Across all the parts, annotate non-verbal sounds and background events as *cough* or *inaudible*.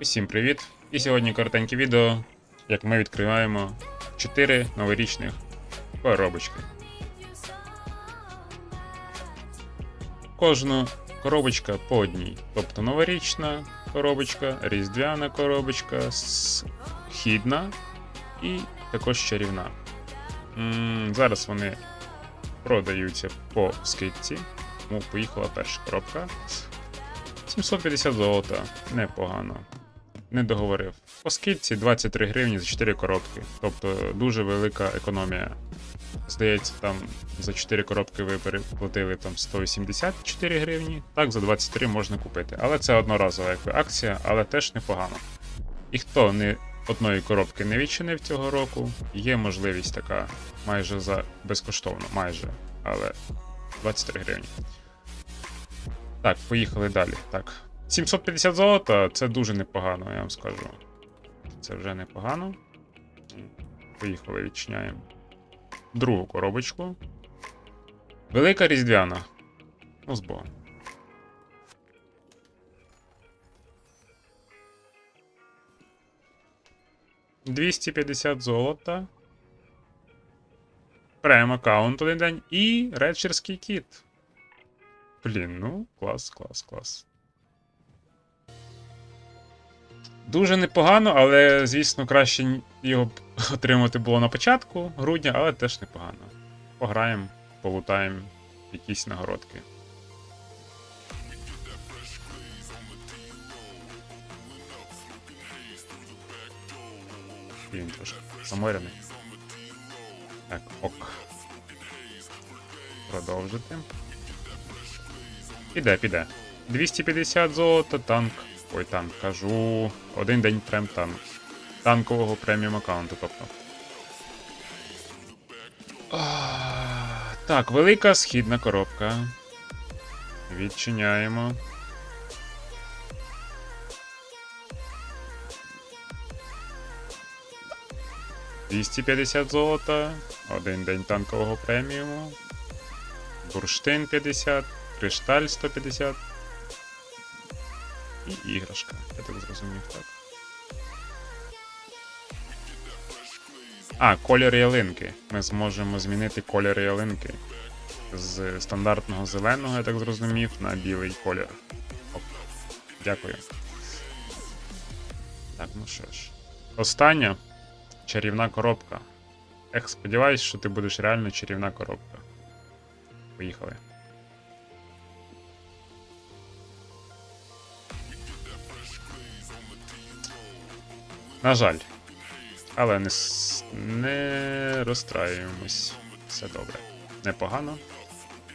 Усім привіт! І сьогодні коротеньке відео, як ми відкриваємо 4 новорічних коробочки. Кожну коробочка по одній. Тобто новорічна коробочка, різдвяна коробочка, східна і також чарівна. Зараз вони продаються по скидці. Тому поїхала перша коробка. 750 золота, непогано. Не договорив. По скидці 23 гривні за 4 коробки. Тобто дуже велика економія. Здається, там за 4 коробки ви переплатили там 184 гривні. Так, за 23 можна купити. Але це одноразова якби, акція, але теж непогано. І хто не одної коробки не відчинив цього року, є можливість така майже за безкоштовно, майже, але 23 гривні. Так, поїхали далі. Так. 750 золота це дуже непогано, я вам скажу. Це вже непогано. Поїхали, відчиняємо. Другу коробочку. Велика різдвяна. Ну, з Богом. Двісті п'ятдесят золота. Прем аккаунт один день і редшерський кіт. Блін, ну, клас, клас, клас. Дуже непогано, але, звісно, краще його б *laughs* отримати було на початку грудня, але теж непогано. Пограємо, полутаємо якісь нагородки. Він трошки заморений. Так, ок. Продовжити. Піде, піде. 250 золота, танк. Ой, танк, кажу. Один день прем танк. Танкового преміум аккаунту, тобто. Так, велика східна коробка. Відчиняємо. «250 золота, один день танкового преміуму, бурштин 50, кришталь 150 іграшка. Я так зрозумів, так. А, колір ялинки. Ми зможемо змінити колір ялинки з стандартного зеленого, я так зрозумів, на білий колір. Оп. Дякую. Так, ну що ж. Остання чарівна коробка. Ех, сподіваюсь, що ти будеш реально чарівна коробка. Поїхали. На жаль. Але не, не розстраюємось. Все добре. Непогано.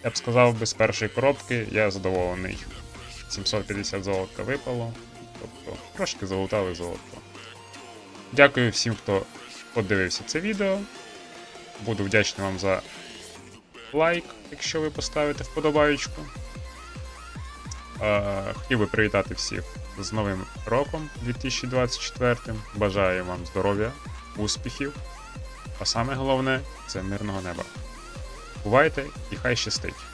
Я б сказав, без першої коробки я задоволений. 750 золота випало. Тобто трошки залутали золото. Дякую всім, хто подивився це відео. Буду вдячний вам за лайк, якщо ви поставите вподобаючку. Е, Хотів би привітати всіх з Новим роком 2024. Бажаю вам здоров'я, успіхів. А саме головне це мирного неба. Бувайте і хай щастить!